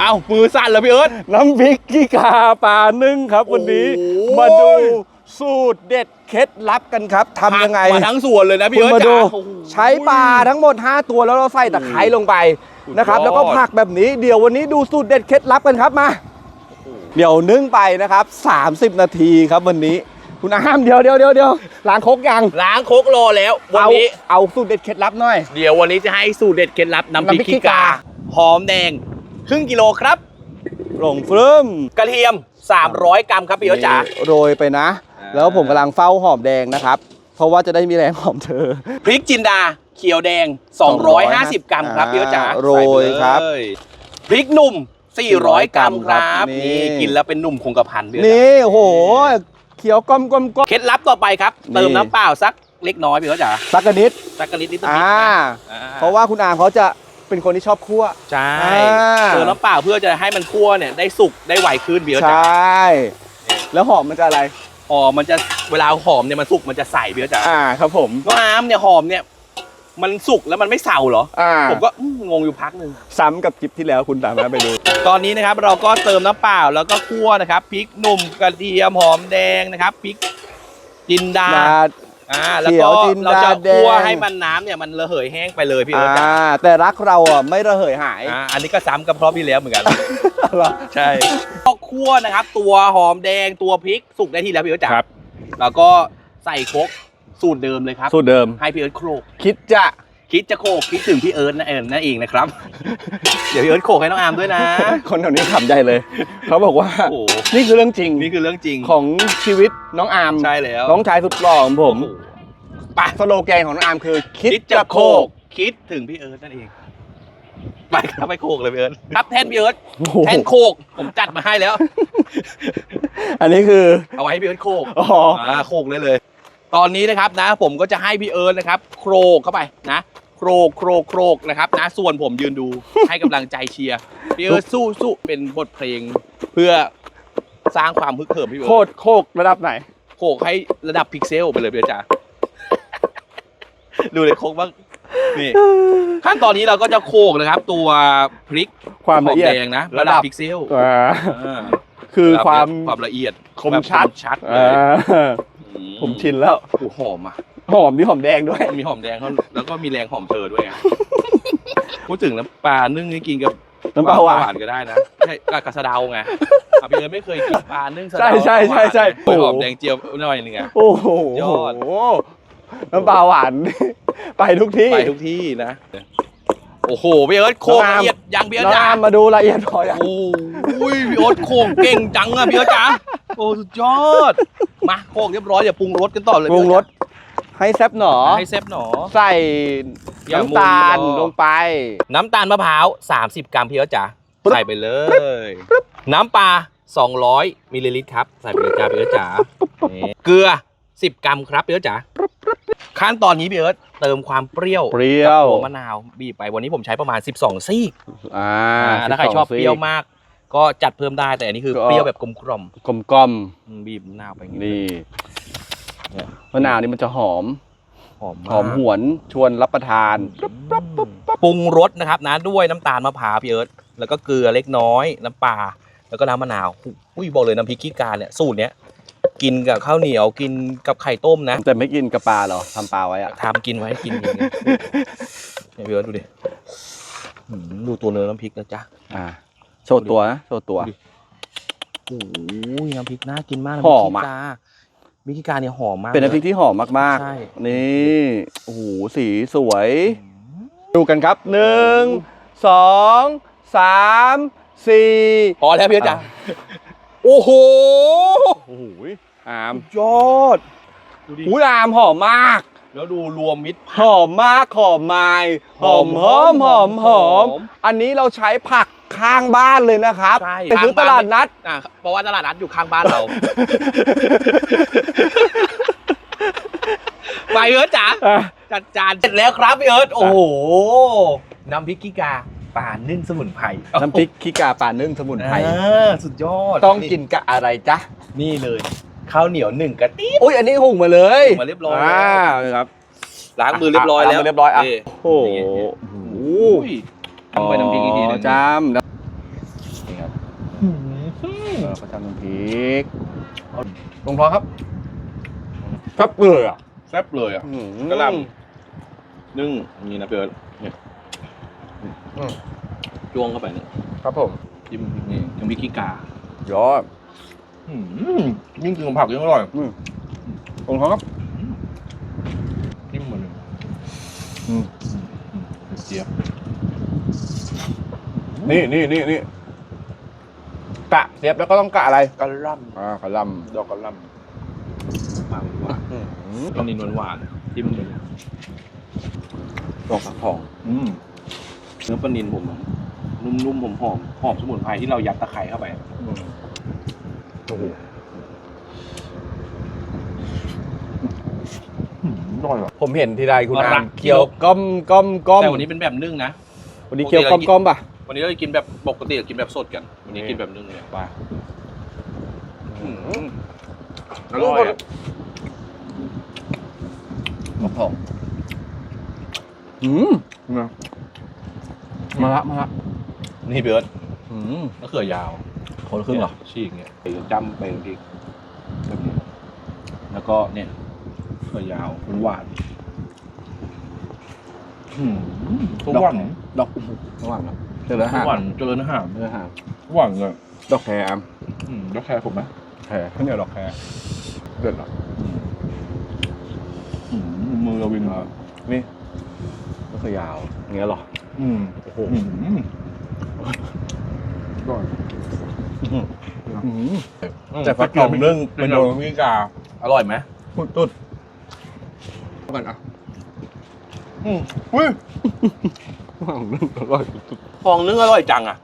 เอ้ามือสั่นแล้วพี่เอิร์ธน้ำพริกขี้กาปลานึ่งครับ วันนี้โอ้โห มาดูสูตรเด็ดเคล็ดลับกันครับทำยังไง มาทั้งส่วนเลยนะพี่คุณเอิร์ธมาดูจ๋าโอ้โห ใช้ปลาทั้งหมด 5 ตัวแล้วเราใส่ตะไคร้ลงไปสุดนะครับ ยอด แล้วก็ผักแบบนี้เดี๋ยววันนี้ดูสูตรเด็ดเคล็ดลับกันครับมา เดี๋ยวนึ่งไปนะครับ 30 นาทีครับวันนี้ คุณอามเดี๋ยวเดี๋ยวเดี๋ยวเดี๋ยวล้างครกยังล้างโคกรอแล้ว วันเอานี้เอาสูตรเด็ดเคล็ดลับหน่อย เดี๋ยววันนี้จะให้สูตรเด็ดเคล็ดลับน้ำพริกน้ำพริกขี้ขี้กากา หอมแดง ครึ่งกิโลครับหลงเฟิ่มกระเทียม 300 กรัมครับพี่เอิร์ธจ๋าโรยไปนะอ่าแล้วผมกำลังเฝ้าหอมแดงนะครับ เพราะว่าจะได้มีแรงหอมเธอ พริกจินดาเขียวแดง 250 กรัมครับพี่เอิร์ธจ๋าอ่าโรยใส่ไปเลครับ พริกหนุ่ม 400 กรัมครับนี่นี่กินแล้วเป็นหนุ่มคงกระพันพี่เอิร์ธจ๋านี่โอ้โหเขียวกลมกลมกลมเคล็ดลับต่อไปครับนี่เติมน้ำเปล่าสักเล็กน้อยพี่เอิร์ธจ๋าสักกะนิดสักกะนิดนิดอ่าอ่เพราะว่าคุณอามเขาจะ เป็นคนที่ชอบคั่ว ใช่อ่า เติมน้ำเปล่าเพื่อจะให้มันคั่วเนี่ยได้สุกได้ไวขึ้นพี่เอิร์ธใชจ๋า่แล้วหอมมันจะอะไร หอมมันจะเวลาหอมเนี่ยมันสุกมันจะใสพี่เอิร์ธจ๋าอ่าครับผม น้องอาร์มเนี่ยหอมเนี่ยมันสุกแล้วมันไม่เสาเหรอ อ่าผมก็อืมงงอยู่พักหนึ่ง ซ้ำกับคลิปที่แล้วคุณสามารถไปดู ตอนนี้นะครับเราก็เติมน้ำเปล่าแล้วก็คั่วนะครับพริกหนุ่มกระเทียมหอมแดงนะครับพริกจินดานา อ่าแล้วเขียก็วจินดาเราจะแดงคั่วให้มันน้ำเนี่ยมันระเหยแห้งไปเลยพี่อ่าเอิร์ธจ๋าแต่รักเราอะไม่ระเหยหายอ่าอันนี้ก็ซ้ำกับพร้อมที่แล้วเหมือนกัน เหรอ ใช่ก็คั่วนะครับ ตัวหอมแดงตัวพริกสุกได้ที่แล้วพี่เอิร์ธจ๋าครับ แล้วก็ใส่ครกสูตรเดิมเลยครับ สูตรเดิม ให้พี่เอิร์ธโครกคิดจะ คิดจะโคกคิดถึงพี่เอิร์ธนั่นเองนั่นเองนะครับ เดี๋ยวพี่เอิร์ธโคกให้น้องอาร์มด้วยนะ คนแถวนี้ขำใจเลย เขาบอกว่า โอ้โห นี่คือเรื่องจริงนี่คือเรื่องจริงของชีวิตน้องอาร์มใช่แล้วน้องชายสุดหล่อของผมโอ้โหปะสโลแกนของน้องอาร์มคือ คิดคิดจะจะโคโคกกคิดถึงพี่เอิร์ธนั่นเอง ไปครับไปโคกเลยพี่เอิร์ธครับแทนพี่เอิร์ธโอ้โหแทนโคกผมจัดมาให้แล้ว อันนี้คือ เอาไว้ให้พี่เอิร์ธโคกอ๋อ อ่าโคกเลยเลย ตอนนี้นะครับนะผมก็จะให้พี่เอิร์ธนะครับโครกเข้าไปนะโครกโครกโครกนะครับนะส่วนผมยืนดูให้กำลังใจเชียร์พี่เอิร์ธสู้สู้เป็นบทเพลง เพื่อสร้างความฮึกเหิมพี่เอิโคร์ธตรโคกระดับไหนโขกให้ระดับพิกเซลไปเลยพี่เอิร์ธจ๋าดูเลยโคกบ้างนี่ขั้นตอนนี้เราก็จะโขกนะครับ ตัวพริกความละเอียด หมแดงนะระดับพิกเซลอ่าอ่าคือความ ความละเอียดคมชัด แบบชัดเลอ่ยา ผมชินแล้วโอ้โหหอมอะ หอมนี่หอมแดงด้วย มีหอมแดงเขาแล้วก็มีแรงหอมเธอด้วยไงพูดถึงแล้วปลานึ่งนี่กินกับน้ำปลาหวานก็ได้นะใช่กับกระสะเดาไงอะพี่เอิร์ธไม่เคยกินปลานึ่งสะเดาใช่ใช่ใช่ใช่โอ้ยหอมแดงเจียวหน่อยนึงไงโอ้โหยอด น้ำปลาหวาน ไปทุกที่ไปทุกที่นะ โอ้โหพี่เอิร์ธโคงละเอียดยังพี่เอิร์ธน้องจ๋าอามมาดูละเอียดพออย่างโอ้ยพี่เอิร์ธโคงเก่งจังอะพี่เอิร์ธจ๋าโอ้สุดยอด มาโคงเรียบร้อยอย่าปรุงรสกันต่อเลยปรุงรสให้แซ่บหนอให้เซฟหนอ ใส่อย่าน้ำตาลมัวลงไป น้ำตาลมะพร้าว 30 กรัมพี่เอิร์ธจ๋าปึ๊บใส่ไปเลย น้ำปลา200มิลลิลิตรครับใส่ไปเลยจ้าพี่เอิร์ธจ๋านี่เกลือ 10 กรัมครับพี่เอิร์ธจ๋าขั้นตอนนี้พี่เอิร์ธเติมความเปรี้ยวเปรี้ยกับวตัวมะนาวบีบไปวันนี้ผมใช้ประมาณ 12 ซี่อ่าอ่าถ้าใครชอบเปรี้ยวมาก ก็จัดเพิ่มได้แต่อันนี้คือก็ เปรี้ยวแบบกลมกล่อมกลมกลมๆอืมบีบมะนาวไปอย่างๆงี้นี่เนี่ยมะนาวนี่มันจะหอม หอมหอมหวนชวนรับประทานปรุงรสนะครับนะด้วยน้ำตาลมะพร้าวพี่เอิร์ธแล้วก็เกลือเล็กน้อยน้ำปลาแล้วก็น้ำมะนาวอุ้ยบอกเลยน้ำพริกขี้กาเนี่ยสูตรเนี้ยกินกับข้าวเหนียวกินกับไข่ต้มนะ แต่ไม่กินกับปลาเหรอทำปลาไว้อะทำกินไว้กินอย่างเงี้ยเนี่ยพี่เอิร์ธดูดิหืมดูตัวเนื้อน้ำพริกนะจ๊ะอ่า โชว์ตัวนะโชว์ตัวดูดิโอ้ยน้ำพริกน่ากินมากหอมอะน้ำพริกขี้กาน้ำพริกขี้กาเนี่ยหอมมากเป็นน้ำพริกที่หอมมากใช่ๆ นี่โอ้โหสีสวย ดูกันครับหนึ่งสองสามสี่พอแล้วพี่เอิร์ธจ้ะอะโอ้โหโอ้โหอามยอด ดูดิหูอามหอมมาก แล้วดูรวมมิตร หอมมากหอมไม้หอมหอมหอมหอมอันนี้เราใช้ผัก ข้างบ้านเลยนะครับใช่ไปซื้อตลาดนัด อะเพราะว่าตลาดนัดอยู่ข้างบ้านเรา ไปเอิร์ธจ๋าอะ จัดจานเสร็จแล้วครับพี่เอิร์ธโอ้โหน้ำพริกขี้กาป่านึ่งสมุนไพรน้ำพริกขี้กาป่านึ่งสมุนไพรอ่าสุดยอดต้องกินกับอะไรจ๊ะนี่เลยข้าวเหนียวหนึ่งกะติอุ้ยอันนี้หุงมาเลยหุงมาเรียบร้อย อ่านี่ครับล้างมือเรียบร้อยแล้ว ล้างมือเรียบร้อยอะนี่โอ้โห ทำไปน้ำพริกอีกทีหนึงจามนี่ครับเออประจำน้ำพริกเอาลงท้องครับครับเลยอะแซ่บเลยอะ กระหล่ำนึ่งอย่างนี้นะเพื่อนเนี่ยอืมจ้วงเข้าไปเนี่ยครับผมจิ้มนี่ยังมีขี้กายอดอืมยิ่งกินกับผักยิ่งอร่อยอืมลงท้องครับจิ้มมาเลยอืมอืมเจี๊ยบ นี่นี่นี่นี่กะเสียบแล้วก็ต้องกะอะไรกระหล่อ่ากะหลำดอกกระหล่ำหวานหวานำอืมตอนนี้นวลหวานจิ้มเลยดอกสักทอง อืมเนื้อปลานินผมอะนุ่มๆหอมหอมๆหอมสมุนไพรที่เรายัดตะไคร้เข้าไปอืมโอ้โหอร่อยว่ะผมเห็นทีไรคุณมะอาระมเคี้ยว ก้มก้มก้มแต่วันนี้เป็นแบบนึ่งนะ วันนี้เคี้ยวก้มก้มป่ะ วันนี้เราจะกินแบบปกติเรากินแบบสดกัน วันนี้กินแบบนึ่งเนี่ยไปอร่อยอะมะพร้าวอืมนะมาละมาละนี่เบิร์ดอืมมะเขือยาวคนละครึ่งเหรอฉีกเนี่ยจำไปพริกแบบนี้แล้วก็เนี่ยมะเขือยาวหวานๆอืมทุกวันดอกระหว่างนะ เจอแล้วทุห่ากวันเจริญอาหารเจอห่างหวานเลยดอกแคร์อืมแล้วแคร์ผมไหมแคร์ข้าวเหนียวดอกแคร์เด็ดเหรออืมมือเราวินมานี่ก็คือยาวอย่างเงี้ยเหรอ อืมโอ้โหอืมอร่อยอืมแต่ฟักทองนึ่งเป็นโดนมิกา อร่อยไหมพุดตุดกันอะอืมอุ้ยฟักทองนึ่งอร่อยสุดฟ องนึ่งอร่อยจังอะ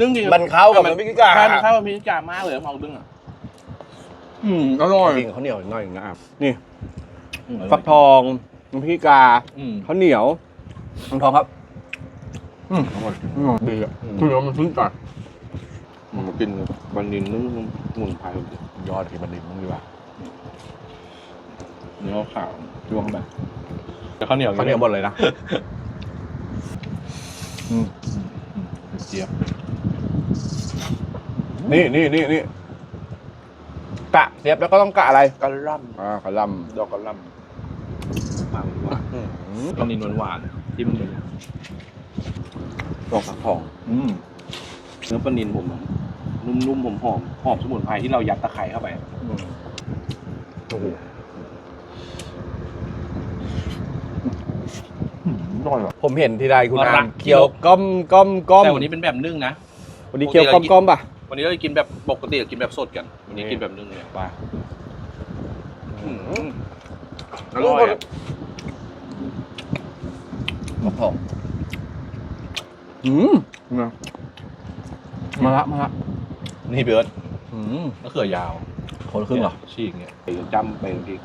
นึ่งจริงมันเข้ากับน้ำพริกาใช่มันเข้ากับพริกามากเลยฟองนึ่งอะอืมอร่อยจริงเขาเหนียวหน่อยนะครับนี่ฟักทองน้ำพริกกาอืมข้าวเหนียวทองทองครับ อืมอร่อยดีอะคือมันซึ้งจัดมันมากินบันนินนึ่งสมุนไพรยอดที่มันดีมึงดีกว่าเนื้อขาวจ้วงเข้าไปแล้วข้าวเหนียวข้าวเหนียวหมดเลยนะอืม เจี๊ยบ นี่นี่นี่นี่กะเสียบแล้วก็ต้องกะอะไรกระหล่อ่ากะหลำดอกกระหล่ำหวานหวานำอืมตอนนี้นวลหวานจิ้มเลยดอกสักทอง อืมเนื้อปลานินผมอะนุ่มๆหอมหอมๆหอมสมุนไพรที่เรายัดตะไคร้เข้าไปอืมโอ้โห ร่อยว่ะผมเห็นทีไรคุณมะระอามเคี้ยวก้มก้มก้มแต่วันนี้เป็นแบบนึ่งนะ วันนี้เคี้ยวก้มก้มป่ะ วันนี้เราจะกินแบบปกติเรากินแบบสดกัน วันนี้กินแบบนึ่งเนี่ยไปอร่อยอะมะพร้าวอืมนะมาละมาละนี่เบิร์ดอืมมะเขือยาวคนละครึ่งเหรอฉีกเนี่ยจำไปพริก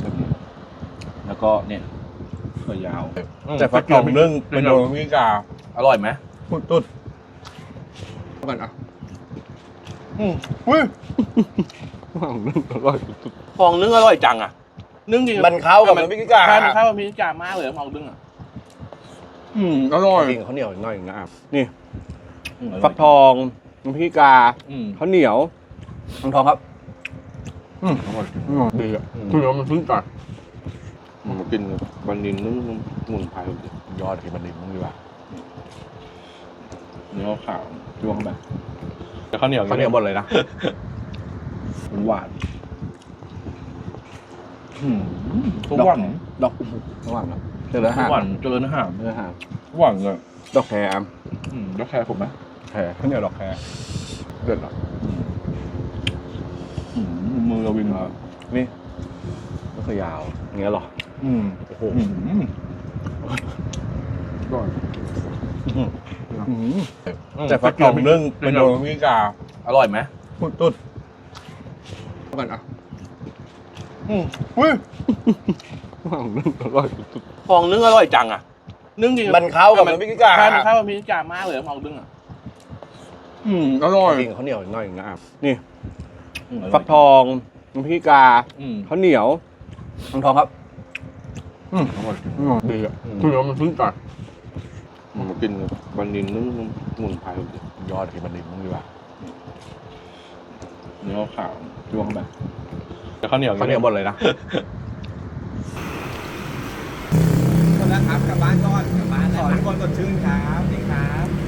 แบบนี้แล้วก็เนี่ย มะเขือยาวแต่ฟักทองนึ่งเป็นโดนมิกาอร่อยไหมพุดตุดกันอะอืมอุ้ยฟักทองนึ่งอร่อยสุดฟองนึ่งอร่อยจังอะ นึ่งจริงมันเข้ากับน้ำพริกกาใช่มันเข้ากับพริกกามากเลยฟองนึ่งอะอืมอร่อยจริงเขาวเหนียวหน่อยนะครับนี่อืมฟักทองน้ำพริกกาอืมข้าวเหนียวทองทองครับ อืมอร่อยดีอะคือมันซึ้งจั ดมันมากินบันนินนึ่งสมุนไพรยอดที่มันดีมึงดีกว่าเนื้อขาวจ้วงเข้าไปแล้วข้าวเหนียวข้าวเหนียวหมดเลยนะหวานอืมทุกวันดอกระหว่างนะเจอแล้วทุห่ากวันเจริญอาหารเจอห่างหวานเลยดอกแคร์อืมแล้วแคร์ผมไหมแคร์ข้าวเหนียวดอกแคร์เด็ดเหรออืมมือเราวินมานี่ก็คือยาวอย่างเงี้ยเหรอ อืมโอ้โหอืมอร่อยอืมแต่ฟักทองนึ่งเป็นโดนมิกาอร่อยไหมพุดตุดกันอะอืมอุ้ยฟักทองนึ่งอร่อยสุดฟองนึ่งอร่อยจังอะ นึ่งจริงมันเข้ากับน้ำพริกกาใช่มันเข้ากับพริกกามากเลยฟองนึ่งอะอืมอร่อยจริงเขาวเหนียวหน่อยนะครับนี่อืมฟักทองน้ำพริกกาอืมข้าวเหนียวทองทองครับ อืมอร่อยดีอะคือมันซึ้งจัดมันมากินบันนินนึ่งสมุนไพรยอดที่มันนิ่มดีกว่าเนื้อขาวจ้วงเข้าไปแล้วข้าวเหนียวข้าวเหนียวหมดเลยนะคนละครับกลับบ้านก่อนกลับบ้านขอทุกคนสดชื่นครับ